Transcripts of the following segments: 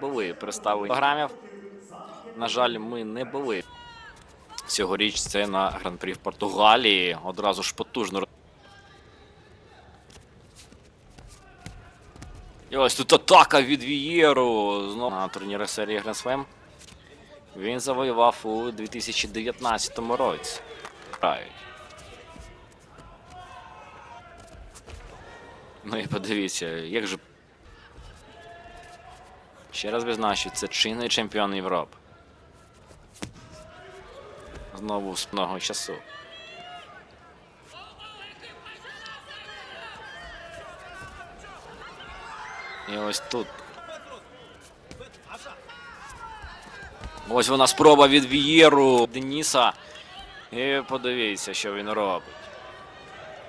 були представлені програмів. На жаль, ми не були. Цьогоріч це на гран-прі в Португалії. Одразу ж потужно. І ось тут атака від Вієру. Знову на турнірі серії Grand Slam. Він завоював у 2019 році. Грають. Ну і подивіться, як же. Ще раз відзначу, це чинний чемпіон Європи. Знову з много часу. І ось тут. Ось вона спроба від Вієру Деніса. І подивіться, що він робить.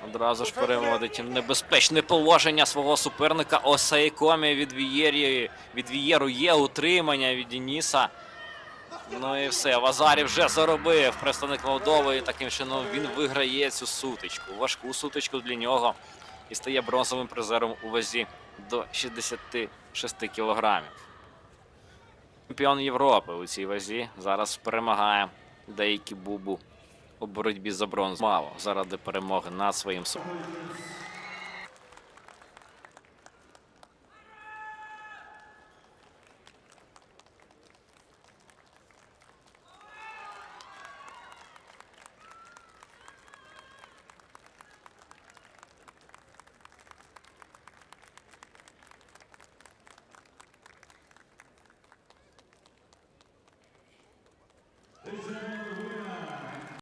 Одразу ж переводить небезпечне положення свого суперника Осейкомі від Вієрі. Від Вієру є утримання від Деніса. Ну і все. Вазарі вже заробив представник Молдови. Таким чином він виграє цю сутичку. Важку сутичку для нього. І стає бронзовим призером у вазі до 66 кілограмів. Чемпіон Європи у цій вазі зараз перемагає деякі бубу у боротьбі за бронзу. Мало заради перемоги над своїм суперником.